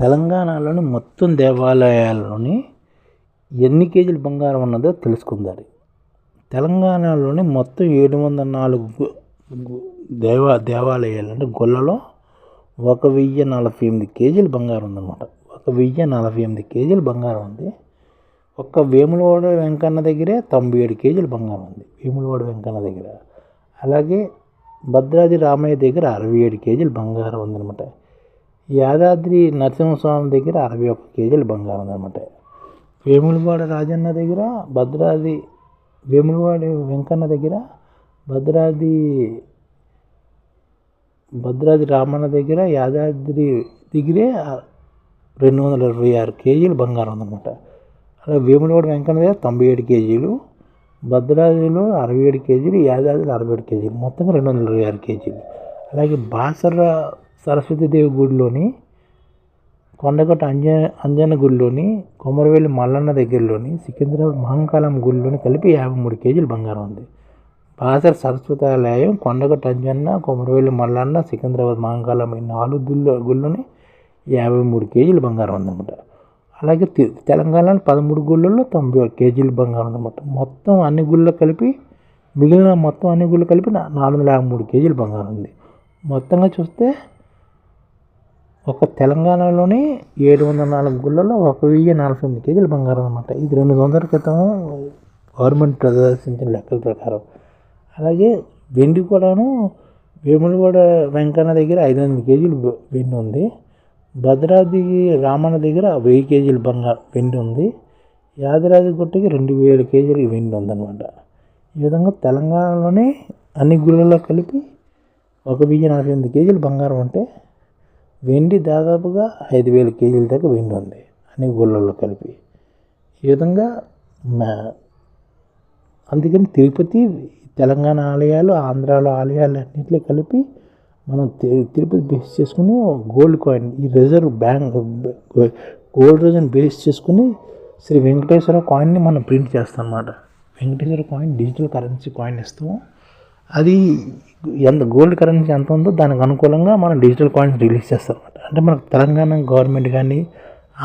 తెలంగాణలోని మొత్తం దేవాలయాల్లోని ఎన్ని కేజీలు బంగారం ఉన్నదో తెలుసుకుందాం తెలంగాణలోని మొత్తం ఏడు వందల నాలుగు దేవా దేవాలయాలు అంటే గొల్లలో ఒక వెయ్యి నలభై ఎనిమిది కేజీలు బంగారం ఉందన్నమాట. ఒక వెయ్యి నలభై ఎనిమిది కేజీలు బంగారం ఉంది. ఒక్క వేములవాడ వెంకన్న దగ్గరే తొంభై ఏడు కేజీలు బంగారం ఉంది. వేములవాడ వెంకన్న దగ్గర. అలాగే భద్రాద్రి రామయ్య దగ్గర అరవై ఏడు కేజీలు బంగారం ఉందన్నమాట. యాదాద్రి నరసింహస్వామి దగ్గర అరవై ఒక్క కేజీలు బంగారం అనమాట వేములవాడ రాజన్న దగ్గర భద్రాది వేములవాడ వెంకన్న దగ్గర భద్రాది భద్రాది రామన్న దగ్గర యాదాద్రి దగ్గరే రెండు వందల ఇరవై ఆరు కేజీలు బంగారం ఉందన్నమాట. అలాగే వేములవాడ వెంకన్న దగ్గర తొంభై ఏడు కేజీలు భద్రాద్రిలో అరవై ఏడు కేజీలు యాదాద్రిలో అరవై ఏడు కేజీలు మొత్తంగా రెండు వందల ఇరవై ఆరు కేజీలు. అలాగే బాసర సరస్వతీదేవి గుడిలోని కొండగట్ట అంజన అంజన గుడిలోని కొమరవెల్లి మల్లన్న దగ్గరలోని సికింద్రాబాద్ మహంకాళం గుడిలోని కలిపి యాభై మూడు కేజీలు బంగారం ఉంది. బాసర సరస్వతి ఆలయం కొండగట్ట అంజన్న కొమరవెల్లి మల్లన్న సికింద్రాబాద్ మహంకాళం ఈ నాలుగు గుళ్ళు గుళ్ళని యాభై మూడు కేజీలు బంగారం ఉందన్నమాట. అలాగే తె- తెలంగాణలో పదమూడు గుళ్ళల్లో తొంభై ఒక కేజీలు బంగారం ఉందన్నమాట. మొత్తం అన్ని గుళ్ళు కలిపి మిగిలిన మొత్తం అన్ని గుళ్ళు కలిపి నాలుగు వందల యాభై మూడు కేజీలు బంగారం ఉంది. మొత్తంగా చూస్తే ఒక తెలంగాణలోని ఏడు వందల నాలుగు గుళ్ళలో ఒక వెయ్యి నలభై ఎనిమిది కేజీలు బంగారం అనమాట ఇది రెండు వందల క్రితం గవర్నమెంట్ ప్రదర్శించిన లెక్కల ప్రకారం. అలాగే వెండి కూడాను వేములవాడ వెంకన్న దగ్గర ఐదు వందల కేజీలు వెండి ఉంది. భద్రాద్రి రామన్న దగ్గర వెయ్యి కేజీలు బంగారం వెండి ఉంది. యాదరాది గుట్టకి రెండు వేల కేజీలు వెండి ఉందన్నమాట. ఈ విధంగా తెలంగాణలోనే అన్ని గుళ్ళలో కలిపి ఒక వెయ్యి నలభై ఎనిమిది కేజీలు బంగారం ఉంటే వెండి దాదాపుగా ఐదు వేల కేజీల దాకా వెండి ఉంది అన్ని గుళ్ళల్లో కలిపి. ఈ విధంగా అందుకని తిరుపతి తెలంగాణ ఆలయాలు ఆంధ్రాలో ఆలయాలు అన్నింటిలో కలిపి మనం తి- తిరుపతి బేస్ చేసుకుని గోల్డ్ కాయిన్ ఈ reserve bank gold reserve base చేసుకుని శ్రీ వెంకటేశ్వర కాయిన్ని మనం ప్రింట్ చేస్తాం అన్నమాట. Venkateswara coin digital currency coin ఇస్తాము. అది ఎంత గోల్డ్ కరెన్సీ ఎంత ఉందో దానికి అనుకూలంగా మనం డిజిటల్ కాయిన్స్ రిలీజ్ చేస్తాం అంటే మనకు తెలంగాణ గవర్నమెంట్ కానీ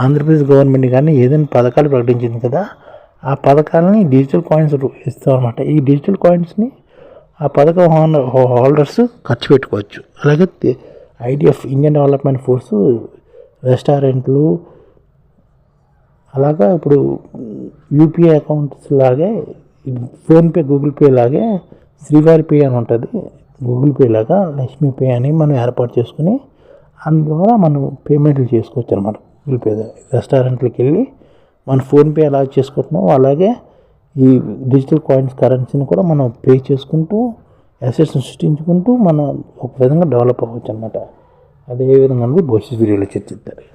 ఆంధ్రప్రదేశ్ గవర్నమెంట్ కానీ ఏదైనా పథకాలు ప్రకటించింది కదా ఆ పథకాలని డిజిటల్ కాయిన్స్ ఇస్తాం అనమాట ఈ డిజిటల్ కాయిన్స్ని ఆ పథకం హోనర్ హోల్డర్స్ ఖర్చు పెట్టుకోవచ్చు. అలాగే ఐడిఎఫ్ ఇండియన్ డెవలప్మెంట్ ఫోర్స్ రెస్టారెంట్లు అలాగా ఇప్పుడు యూపీఐ అకౌంట్స్ లాగే ఫోన్పే గూగుల్ పే లాగే శ్రీవారి పే అని ఉంటుంది. గూగుల్ పే లాగా లక్ష్మీ పే అని మనం ఏర్పాటు చేసుకుని అందువల్ల మనం పేమెంట్లు చేసుకోవచ్చు అనమాట గూగుల్ పే రెస్టారెంట్లకు వెళ్ళి మన ఫోన్పే ఎలా చేసుకుంటున్నామో అలాగే ఈ డిజిటల్ కాయిన్స్ కరెన్సీని కూడా మనం పే చేసుకుంటూ అసెట్స్ని సృష్టించుకుంటూ మనం ఒక విధంగా డెవలప్ అవ్వచ్చు అనమాట అదే విధంగా భవిష్యత్ వీడియోలో చర్చిస్తారు